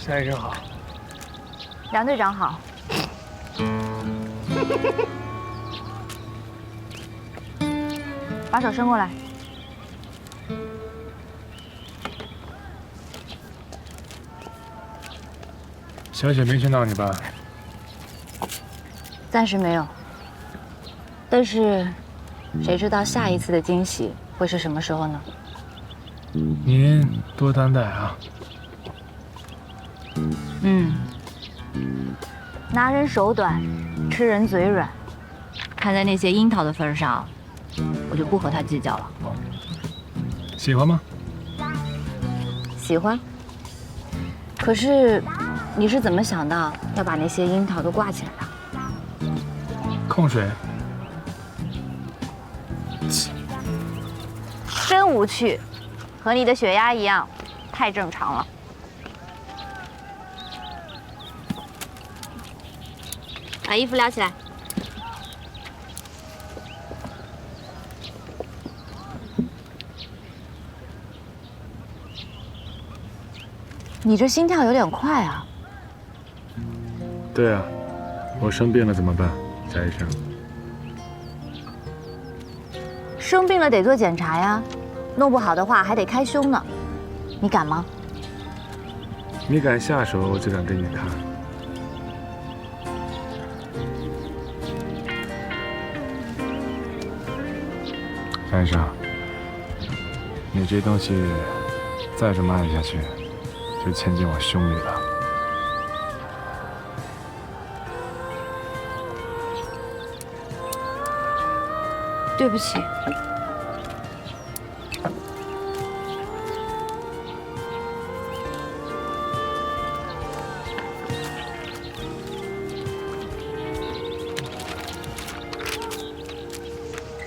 夏医生好，梁队长好。把手伸过来。小雪没见到你吧？暂时没有，但是谁知道下一次的惊喜会是什么时候呢？您多担待啊。嗯，拿人手短，吃人嘴软。看在那些樱桃的份上，我就不和他计较了。喜欢吗？喜欢。可是，你是怎么想到要把那些樱桃都挂起来的？控水。真无趣，和你的血压一样，太正常了。把衣服撩起来。你这心跳有点快啊！对啊，我生病了怎么办，夏医生？生病了得做检查呀，弄不好的话还得开胸呢。你敢吗？你敢下手，我就敢给你看。张医生，你这东西再这么按下去。就嵌进我胸里了。对不起。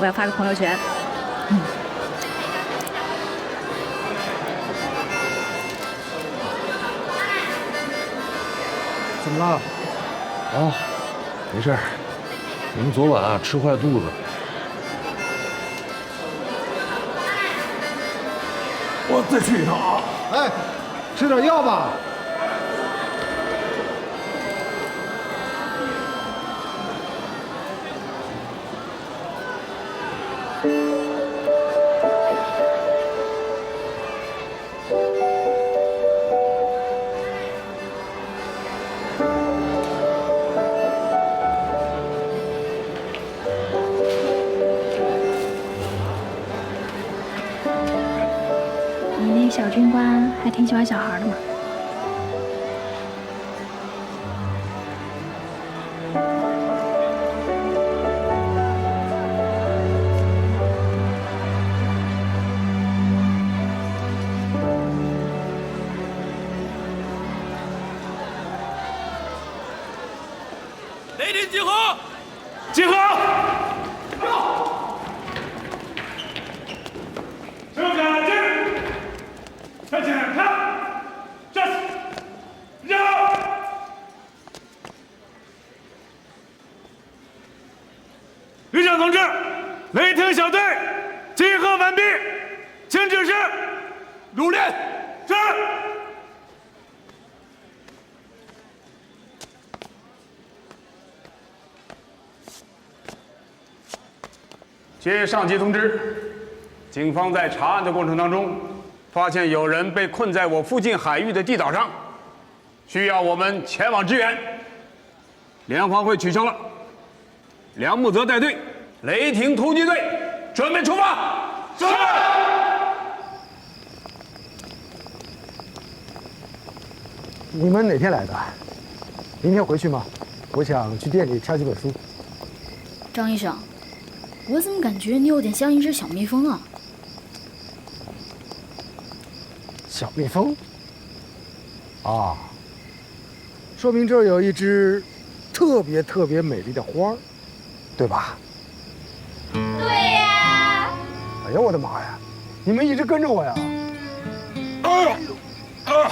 我要发个朋友圈。怎么了？哦，没事儿。我们昨晚啊吃坏肚子。我再去一趟啊！哎，吃点药吧。小军官还挺喜欢小孩的嘛。雷霆集合，集合。同志，雷霆小队集合完毕，请指示。入列，是接上级通知，警方在查案的过程当中，发现有人被困在我附近海域的地岛上，需要我们前往支援。联欢会取消了，梁木泽带队，雷霆突击队准备出发。是。你们哪天来的？明天回去吗？我想去店里挑几本书。张医生。我怎么感觉你有点像一只小蜜蜂啊？小蜜蜂。啊，说明这儿有一只特别特别美丽的花儿，对吧？对呀。哎呀，我的妈呀！你们一直跟着我呀？哎呦，啊！